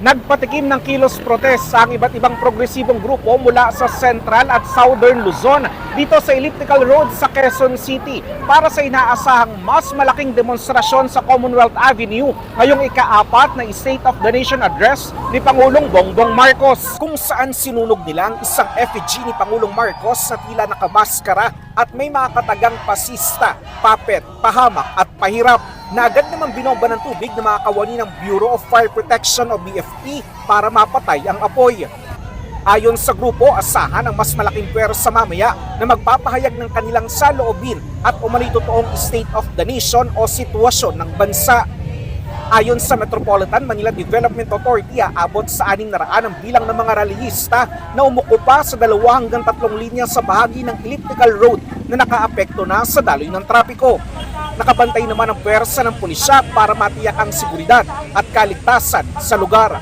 Nagpatikim ng kilos protest ang iba't ibang progresibong grupo mula sa Central at Southern Luzon dito sa Elliptical Road sa Quezon City para sa inaasahang mas malaking demonstrasyon sa Commonwealth Avenue ngayong ikaapat na State of the Nation Address ni Pangulong Bongbong Marcos. Kung saan sinunog nila ang isang effigy ni Pangulong Marcos na tila nakamaskara at may mga katagang pasista, puppet, pahamak at pahirap na agad naman binomba ng tubig ng mga kawani ng Bureau of Fire Protection o BFP para mapatay ang apoy. Ayon sa grupo, asahan ang mas malaking pwersa mamaya na magpapahayag ng kanilang saloobin at umano'y totoong state of the nation o sitwasyon ng bansa. Ayon sa Metropolitan Manila Development Authority, aabot sa 600 ang bilang ng mga rallyista na umukupa sa dalawa hanggang tatlong linya sa bahagi ng elliptical road na nakaapekto na sa daloy ng trapiko. Nakabantay naman ang pwersa ng pulisya para matiyak ang seguridad at kaligtasan sa lugar.